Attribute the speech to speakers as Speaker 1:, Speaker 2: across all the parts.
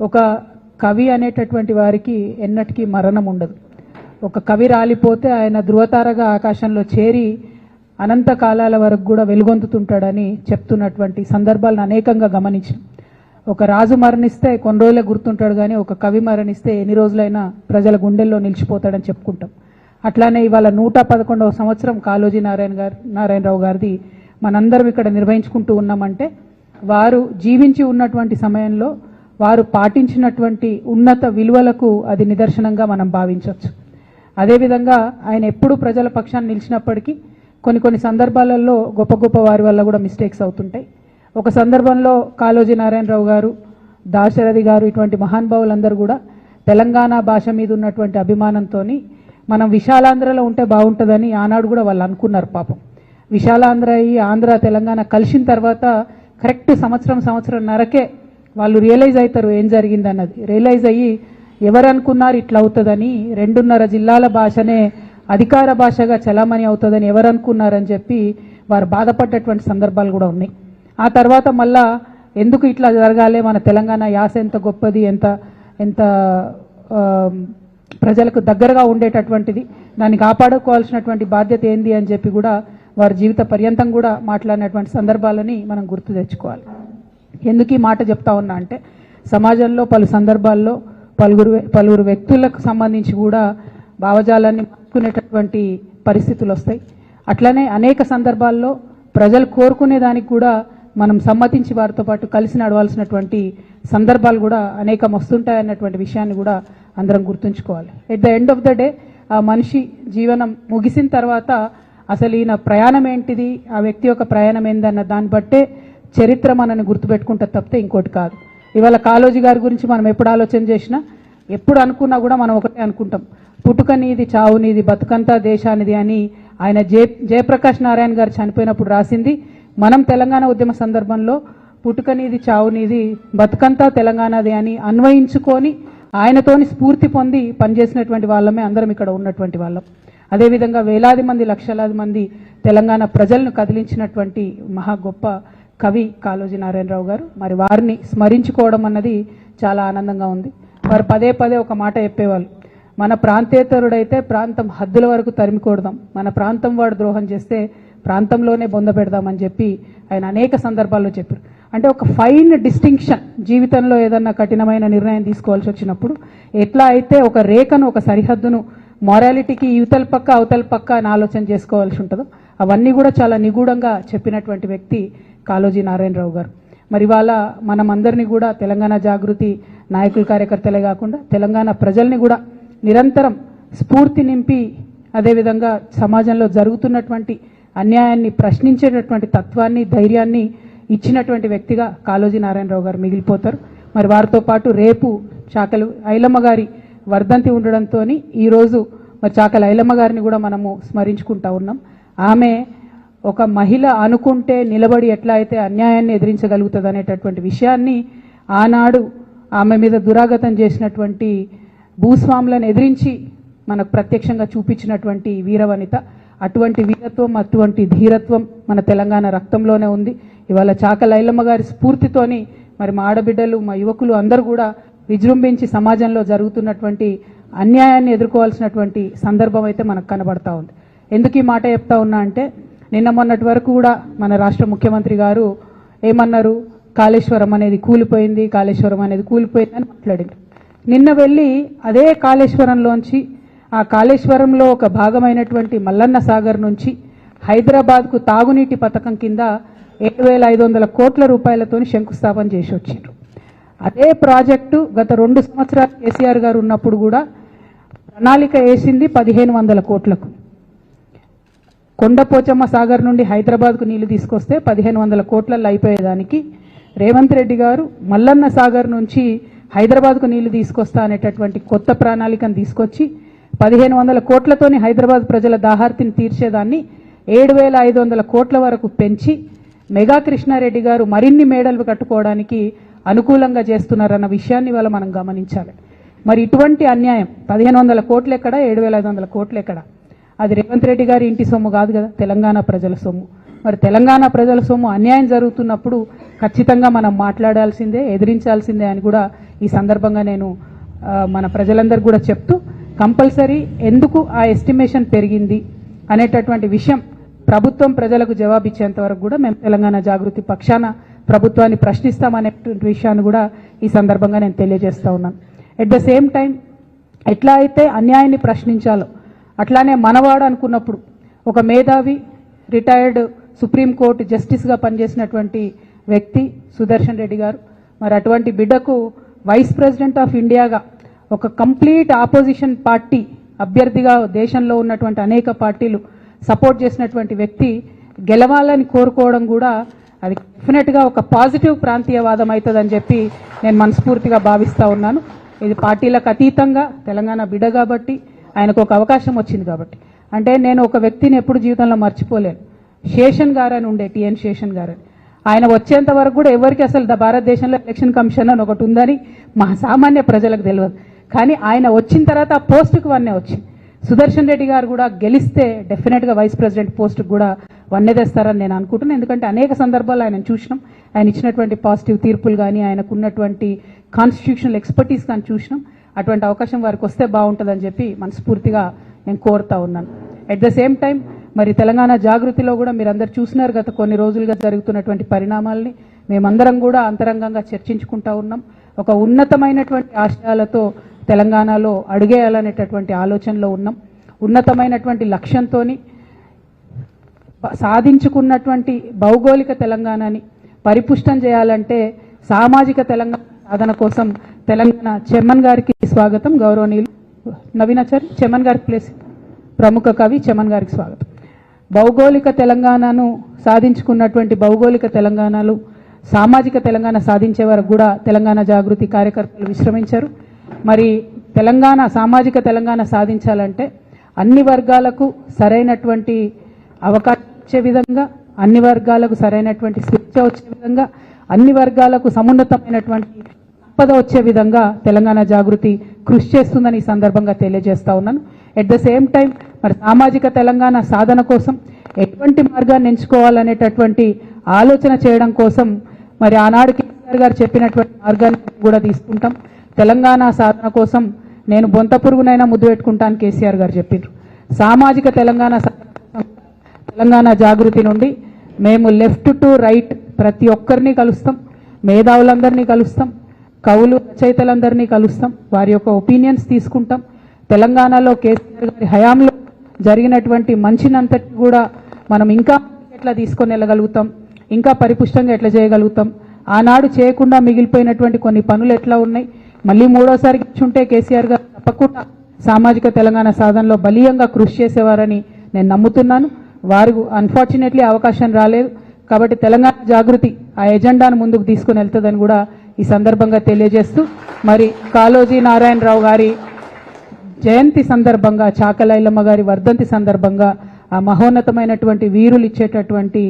Speaker 1: ఒక కవి అనేటటువంటి వారికి ఎన్నటికీ మరణం ఉండదు. ఒక కవి రాలిపోతే ఆయన ధృవతారగా ఆకాశంలో చేరి అనంత కాలాల వరకు కూడా వెలుగొందుతుంటాడని చెప్తున్నటువంటి సందర్భాలను అనేకంగా గమనించాం. ఒక రాజు మరణిస్తే కొన్ని రోజులే గుర్తుంటాడు కానీ ఒక కవి మరణిస్తే ఎన్ని రోజులైనా ప్రజల గుండెల్లో నిలిచిపోతాడని చెప్పుకుంటాం. అట్లానే ఇవాళ నూట పదకొండవ సంవత్సరం కాళోజీ నారాయణ గారు నారాయణరావు గారిది మనందరం ఇక్కడ నిర్వహించుకుంటూ ఉన్నామంటే వారు జీవించి ఉన్నటువంటి సమయంలో వారు పాటించినటువంటి ఉన్నత విలువలకు అది నిదర్శనంగా మనం భావించవచ్చు. అదేవిధంగా ఆయన ఎప్పుడు ప్రజల పక్షాన్ని నిలిచినప్పటికీ కొన్ని కొన్ని సందర్భాలలో గొప్ప గొప్ప వారి వల్ల కూడా మిస్టేక్స్ అవుతుంటాయి. ఒక సందర్భంలో కాళోజీ నారాయణరావు గారు దాశరథి గారు ఇటువంటి మహానుభావులందరూ కూడా తెలంగాణ భాష మీద ఉన్నటువంటి అభిమానంతో మనం విశాలాంధ్రలో ఉంటే బాగుంటుందని ఆనాడు కూడా వాళ్ళు అనుకున్నారు పాపం. విశాలాంధ్ర అయ్యి ఆంధ్ర తెలంగాణ కలిసిన తర్వాత కరెక్ట్ సంవత్సరం సంవత్సరం నరకే వాళ్ళు రియలైజ్ అవుతారు ఏం జరిగింది అన్నది రియలైజ్ అయ్యి ఎవరు అనుకున్నారు ఇట్లా అవుతుందని రెండున్నర జిల్లాల భాషనే అధికార భాషగా చలామణి అవుతుందని ఎవరు అనుకున్నారని చెప్పి వారు బాధపడ్డటువంటి సందర్భాలు కూడా ఉన్నాయి. ఆ తర్వాత మళ్ళా ఎందుకు ఇట్లా జరగాలి మన తెలంగాణ యాస ఎంత గొప్పది ఎంత ఎంత ప్రజలకు దగ్గరగా ఉండేటటువంటిది దాన్ని కాపాడుకోవాల్సినటువంటి బాధ్యత ఏంది అని చెప్పి కూడా వారి జీవిత పర్యంతం కూడా మాట్లాడినటువంటి సందర్భాలని మనం గుర్తు తెచ్చుకోవాలి. ఎందుకు ఈ మాట చెప్తా ఉన్నా అంటే సమాజంలో పలు సందర్భాల్లో పలువురు పలువురు వ్యక్తులకు సంబంధించి కూడా భావజాలాన్ని మార్చుకునేటటువంటి పరిస్థితులు వస్తాయి. అట్లనే అనేక సందర్భాల్లో ప్రజలు కోరుకునే దానికి కూడా మనం సమ్మతించి వారితో పాటు కలిసి నడవాల్సినటువంటి సందర్భాలు కూడా అనేకం వస్తుంటాయన్నటువంటి విషయాన్ని కూడా అందరం గుర్తుంచుకోవాలి. At the end of the day ఆ మనిషి జీవనం ముగిసిన తర్వాత అసలు ఈయన ప్రయాణం ఏంటిది ఆ వ్యక్తి యొక్క ప్రయాణం ఏందన్న దాన్ని బట్టే చరిత్ర మనని గుర్తుపెట్టుకుంటే తప్పితే ఇంకోటి కాదు. ఇవాళ కాళోజీ గారి గురించి మనం ఎప్పుడు ఆలోచన చేసినా ఎప్పుడు అనుకున్నా కూడా మనం ఒకటే అనుకుంటాం. పుట్టుక నీది చావు నీది బతుకంతా దేశానిది అని ఆయన జయ జయప్రకాష్ నారాయణ గారు చనిపోయినప్పుడు రాసింది. మనం తెలంగాణ ఉద్యమ సందర్భంలో పుట్టుక నీది చావు నీది బతుకంతా తెలంగాణది అని అన్వయించుకొని ఆయనతోని స్ఫూర్తి పొంది పనిచేసినటువంటి వాళ్ళమే అందరం ఇక్కడ ఉన్నటువంటి వాళ్ళం. అదేవిధంగా వేలాది మంది లక్షలాది మంది తెలంగాణ ప్రజలను కదిలించినటువంటి మహా గొప్ప కవి కాళోజీ నారాయణరావు గారు. మరి వారిని స్మరించుకోవడం అన్నది చాలా ఆనందంగా ఉంది. వారు పదే పదే ఒక మాట చెప్పేవాళ్ళు. మన ప్రాంతేతరుడైతే ప్రాంతం హద్దుల వరకు తరిమికూడదాం మన ప్రాంతం వాడు ద్రోహం చేస్తే ప్రాంతంలోనే బొంద పెడదామని చెప్పి ఆయన అనేక సందర్భాల్లో చెప్పారు. అంటే ఒక ఫైన్ డిస్టింక్షన్ జీవితంలో ఏదన్నా కఠినమైన నిర్ణయం తీసుకోవాల్సి వచ్చినప్పుడు ఎట్లా అయితే ఒక రేఖను ఒక సరిహద్దును మొరాలిటీకి యువతల పక్క అవతల పక్క అని ఆలోచన చేసుకోవాల్సి ఉంటుందో అవన్నీ కూడా చాలా నిగూఢంగా చెప్పినటువంటి వ్యక్తి కాళోజీ నారాయణరావు గారు. మరి ఇవాళ మనమందరినీ కూడా తెలంగాణ జాగృతి నాయకులు కార్యకర్తలే కాకుండా తెలంగాణ ప్రజల్ని కూడా నిరంతరం స్ఫూర్తి నింపి అదేవిధంగా సమాజంలో జరుగుతున్నటువంటి అన్యాయాన్ని ప్రశ్నించేటటువంటి తత్వాన్ని ధైర్యాన్ని ఇచ్చినటువంటి వ్యక్తిగా కాళోజీ నారాయణరావు గారు మిగిలిపోతారు. మరి వారితో పాటు రేపు చాకలి ఐలమ్మ గారి వర్ధంతి ఉండడంతో ఈరోజు మరి చాకలి ఐలమ్మ గారిని కూడా మనము స్మరించుకుంటా ఉన్నాం. ఆమె ఒక మహిళ అనుకుంటే నిలబడి ఎట్లా అయితే అన్యాయాన్ని ఎదిరించగలుగుతుంది అనేటటువంటి విషయాన్ని ఆనాడు ఆమె మీద దురాగతం చేసినటువంటి భూస్వాములను ఎదిరించి మనకు ప్రత్యక్షంగా చూపించినటువంటి వీరవనిత అటువంటి వీరత్వం అటువంటి ధీరత్వం మన తెలంగాణ రక్తంలోనే ఉంది. ఇవాళ చాక లైలమ్మ గారి స్ఫూర్తితోని మరి మా ఆడబిడ్డలు మా యువకులు అందరూ కూడా విజృంభించి సమాజంలో జరుగుతున్నటువంటి అన్యాయాన్ని ఎదుర్కోవాల్సినటువంటి సందర్భం అయితే మనకు కనబడతా ఉంది. ఎందుకు ఈ మాట చెప్తా ఉన్నా అంటే నిన్న మొన్నటి వరకు కూడా మన రాష్ట్ర ముఖ్యమంత్రి గారు ఏమన్నారు? కాళేశ్వరం అనేది కూలిపోయింది కాళేశ్వరం అనేది కూలిపోయిందని మాట్లాడారు నిన్న వెళ్ళి అదే కాళేశ్వరంలోంచి ఆ కాళేశ్వరంలో ఒక భాగమైనటువంటి మల్లన్న సాగర్ నుంచి హైదరాబాద్కు తాగునీటి పథకం కింద ఏడు వేల ఐదు వందల కోట్ల రూపాయలతో శంకుస్థాపన చేసి వచ్చిండ్రు అదే ప్రాజెక్టు గత రెండు సంవత్సరాలు కేసీఆర్ గారు ఉన్నప్పుడు కూడా ప్రణాళిక వేసింది పదిహేను వందల కోట్లకు. కొండపోచమ్మ సాగర్ నుండి హైదరాబాద్కు నీళ్ళు తీసుకొస్తే పదిహేను వందల కోట్లలో అయిపోయేదానికి. రేవంత్ రెడ్డి గారు మల్లన్న సాగర్ నుంచి హైదరాబాద్కు నీళ్ళు తీసుకొస్తా అనేటటువంటి కొత్త ప్రణాళికను తీసుకొచ్చి పదిహేను వందల కోట్లతోని హైదరాబాద్ ప్రజల దాహార్తిని తీర్చేదాన్ని ఏడు వేల ఐదు వందల కోట్ల వరకు పెంచి మెగా కృష్ణారెడ్డి గారు మరిన్ని మేడలు కట్టుకోవడానికి అనుకూలంగా చేస్తున్నారన్న విషయాన్ని ఇవాళ మనం గమనించాలి. మరి ఇటువంటి అన్యాయం పదిహేను వందల కోట్లు ఎక్కడ ఏడు వేల ఐదు వందల కోట్లు ఎక్కడ అది రేవంత్ రెడ్డి గారి ఇంటి సొమ్ము కాదు కదా తెలంగాణ ప్రజల సొమ్ము. మరి తెలంగాణ ప్రజల సొమ్ము అన్యాయం జరుగుతున్నప్పుడు ఖచ్చితంగా మనం మాట్లాడాల్సిందే ఎదిరించాల్సిందే అని కూడా ఈ సందర్భంగా నేను మన ప్రజలందరికీ కూడా చెప్తూ కంపల్సరీ ఎందుకు ఆ ఎస్టిమేషన్ పెరిగింది అనేటటువంటి విషయం ప్రభుత్వం ప్రజలకు జవాబిచ్చేంత వరకు కూడా మేము తెలంగాణ జాగృతి పక్షాన ప్రభుత్వాన్ని ప్రశ్నిస్తామనేటువంటి విషయాన్ని కూడా ఈ సందర్భంగా నేను తెలియజేస్తూ ఉన్నాను. ఎట్ ద సేమ్ టైం ఎట్లా అయితే అన్యాయాన్ని ప్రశ్నించాలో అట్లానే మనవాడు అనుకున్నప్పుడు ఒక మేధావి రిటైర్డ్ సుప్రీంకోర్టు జస్టిస్గా పనిచేసినటువంటి వ్యక్తి సుదర్శన్ రెడ్డి గారు. మరి అటువంటి బిడ్డకు వైస్ ప్రెసిడెంట్ ఆఫ్ ఇండియాగా ఒక కంప్లీట్ ఆపోజిషన్ పార్టీ అభ్యర్థిగా దేశంలో ఉన్నటువంటి అనేక పార్టీలు సపోర్ట్ చేసినటువంటి వ్యక్తి గెలవాలని కోరుకోవడం కూడా అది డెఫినెట్గా ఒక పాజిటివ్ ప్రాంతీయవాదం అవుతుందని చెప్పి నేను మనస్ఫూర్తిగా భావిస్తూ ఉన్నాను. ఇది పార్టీలకు అతీతంగా తెలంగాణ బిడ్డ కాబట్టి ఆయనకు ఒక అవకాశం వచ్చింది కాబట్టి. అంటే నేను ఒక వ్యక్తిని ఎప్పుడు జీవితంలో మర్చిపోలేను. శేషన్ గారు అని ఉండే టిఎన్ శేషన్ గారు ఆయన వచ్చేంత వరకు కూడా ఎవరికి అసలు భారతదేశంలో ఎలక్షన్ కమిషన్ అని ఒకటి ఉందని మా సామాన్య ప్రజలకు తెలియదు. కానీ ఆయన వచ్చిన తర్వాత ఆ పోస్టుకు వన్నే వచ్చింది. సుదర్శన్ రెడ్డి గారు కూడా గెలిస్తే డెఫినెట్గా వైస్ ప్రెసిడెంట్ పోస్టుకు కూడా వన్నే తెస్తారని నేను అనుకుంటున్నాను. ఎందుకంటే అనేక సందర్భాలు ఆయన చూసినాం. ఆయన ఇచ్చినటువంటి పాజిటివ్ తీర్పులు కానీ ఆయనకు ఉన్నటువంటి కాన్స్టిట్యూషనల్ ఎక్స్పర్టీస్ కానీ చూసినాం. అటువంటి అవకాశం వారికి వస్తే బాగుంటుందని చెప్పి మనస్ఫూర్తిగా నేను కోరుతా ఉన్నాను. ఎట్ ద సేమ్ టైం మరి తెలంగాణ జాగృతిలో కూడా మీరు అందరు చూసినారు గత కొన్ని రోజులుగా జరుగుతున్నటువంటి పరిణామాల్ని. మేమందరం కూడా అంతరంగంగా చర్చించుకుంటా ఉన్నాం. ఒక ఉన్నతమైనటువంటి ఆశయాలతో తెలంగాణలో అడుగేయాలనేటటువంటి ఆలోచనలో ఉన్నాం. ఉన్నతమైనటువంటి లక్ష్యంతోని సాధించుకున్నటువంటి భౌగోళిక తెలంగాణని పరిపుష్టం చేయాలంటే సామాజిక తెలంగాణ సాధన కోసం తెలంగాణ చెమ్మన్ గారికి స్వాగతం. గౌరవనీయులు నవీనాచారి చెమ్మన్ గారికి ప్లేస్ ప్రముఖ కవి చెమన్ గారికి స్వాగతం. భౌగోళిక తెలంగాణను సాధించుకున్నటువంటి భౌగోళిక తెలంగాణలు సామాజిక తెలంగాణ సాధించే వరకు కూడా తెలంగాణ జాగృతి కార్యకర్తలు విశ్రమించారు. మరి తెలంగాణ సామాజిక తెలంగాణ సాధించాలంటే అన్ని వర్గాలకు సరైనటువంటి అవకాశం విధంగా అన్ని వర్గాలకు సరైనటువంటి స్వేచ్ఛ వచ్చే విధంగా అన్ని వర్గాలకు సమున్నతమైనటువంటి సంపద వచ్చే విధంగా తెలంగాణ జాగృతి కృషి చేస్తుందని ఈ సందర్భంగా తెలియజేస్తా ఉన్నాను. ఎట్ ద సేమ్ టైం మరి సామాజిక తెలంగాణ సాధన కోసం ఎటువంటి మార్గాన్ని ఎంచుకోవాలనేటటువంటి ఆలోచన చేయడం కోసం మరి ఆనాడు కేసీఆర్ గారు చెప్పినటువంటి మార్గాన్ని కూడా తీసుకుంటాం. తెలంగాణ సాధన కోసం నేను బొంత పురుగునైనా ముద్దు పెట్టుకుంటాను కేసీఆర్ గారు చెప్పిండ్రు సామాజిక తెలంగాణ సాధన తెలంగాణ జాగృతి నుండి మేము లెఫ్ట్ టు రైట్ ప్రతి ఒక్కరిని కలుస్తాం. మేధావులందరినీ కలుస్తాం. కవులు రచయితలందరినీ కలుస్తాం. వారి యొక్క ఒపీనియన్స్ తీసుకుంటాం. తెలంగాణలో కేసీఆర్ గారి హయాంలో జరిగినటువంటి మంచినంతటి కూడా మనం ఇంకా ఎట్లా తీసుకొని వెళ్ళగలుగుతాం? ఇంకా పరిపుష్టంగా ఎట్లా చేయగలుగుతాం? ఆనాడు చేయకుండా మిగిలిపోయినటువంటి కొన్ని పనులు ఎట్లా ఉన్నాయి? మళ్ళీ మూడోసారి ఇచ్చుంటే కేసీఆర్ గారు తప్పకుండా సామాజిక తెలంగాణ సాధనలో బలీయంగా కృషి చేసేవారని నేను నమ్ముతున్నాను. వారు అన్ఫార్చునేట్లీ అవకాశం రాలేదు. కాబట్టి తెలంగాణ జాగృతి ఆ ఎజెండాను ముందుకు తీసుకుని వెళ్తుందని కూడా ఈ సందర్భంగా తెలియజేస్తూ మరి కాళోజీ నారాయణరావు గారి జయంతి సందర్భంగా చాకలైలమ్మ గారి వర్ధంతి సందర్భంగా ఆ మహోన్నతమైనటువంటి వీరులు ఇచ్చేటటువంటి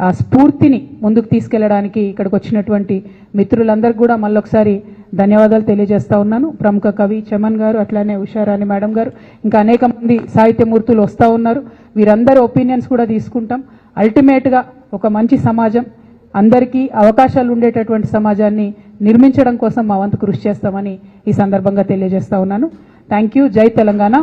Speaker 1: ఆ స్ఫూర్తిని ముందుకు తీసుకెళ్ళడానికి ఇక్కడికి వచ్చినటువంటి మిత్రులందరికీ కూడా మళ్ళొకసారి ధన్యవాదాలు తెలియజేస్తా ఉన్నాను. ప్రముఖ కవి చమన్ గారు అట్లానే ఉషారాణి మేడం గారు ఇంకా అనేక మంది సాహిత్యమూర్తులు వస్తూ ఉన్నారు. వీరందరి ఒపీనియన్స్ కూడా తీసుకుంటాం. అల్టిమేట్గా ఒక మంచి సమాజం అందరికీ అవకాశాలు ఉండేటటువంటి సమాజాన్ని నిర్మించడం కోసం మా వంతు కృషి చేస్తామని ఈ సందర్భంగా తెలియజేస్తా ఉన్నాను. థ్యాంక్ యూ జై తెలంగాణ.